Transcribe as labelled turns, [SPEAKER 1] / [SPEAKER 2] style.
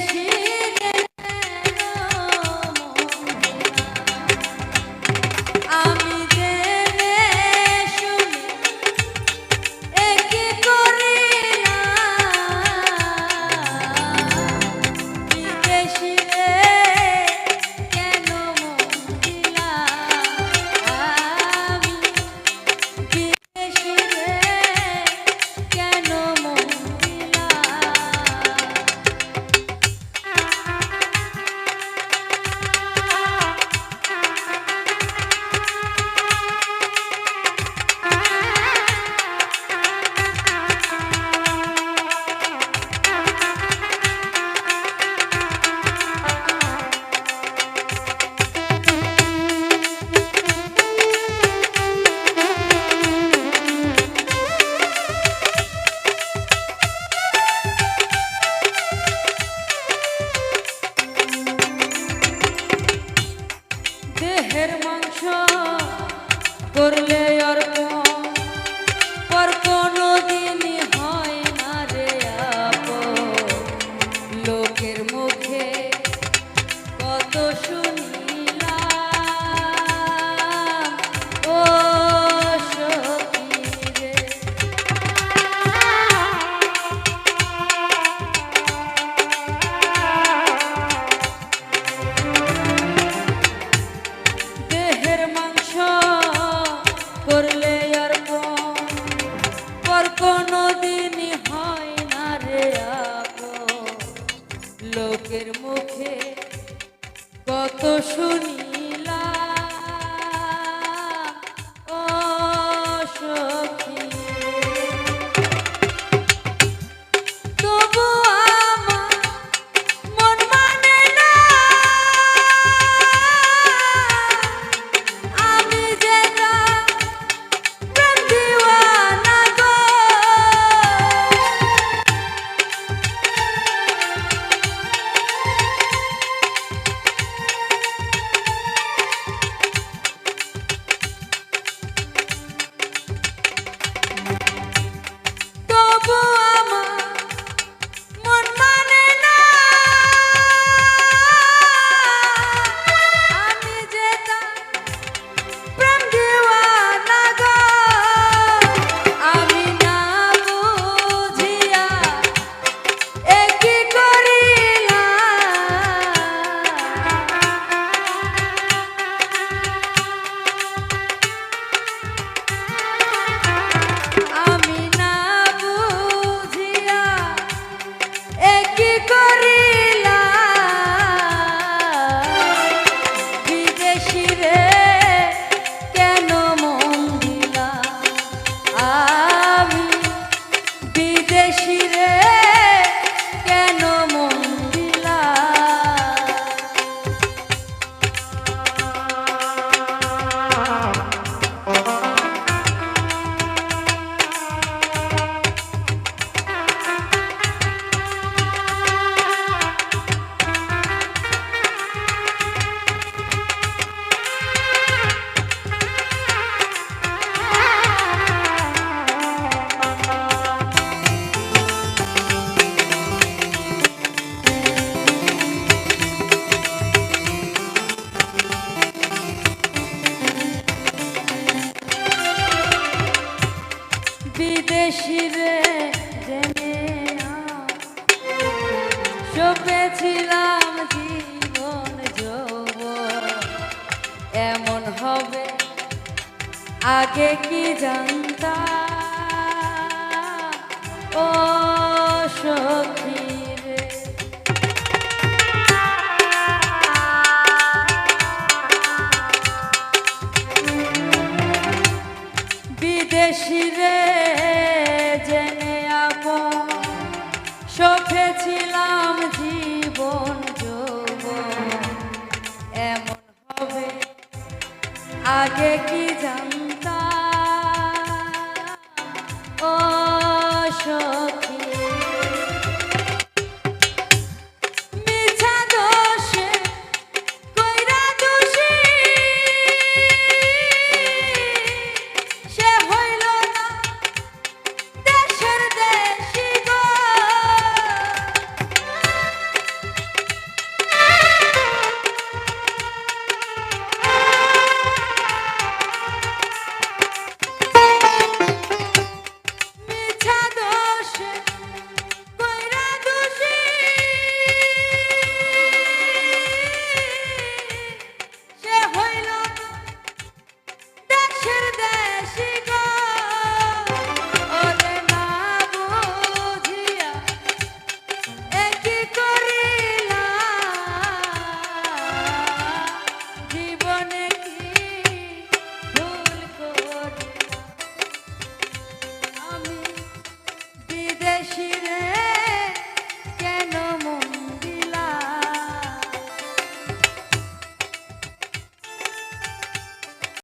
[SPEAKER 1] Krishna. মাংস করলে মুখে কত শুনি শিরে জেনে সপেছিলাম জীবন যৌব এমন হবে আগে কি জানতা ও সত্য বিদেশি রে জেনে আপ শোকেছিলাম জীবন যোগ এমন হবে আগে কি জানতা ও শোক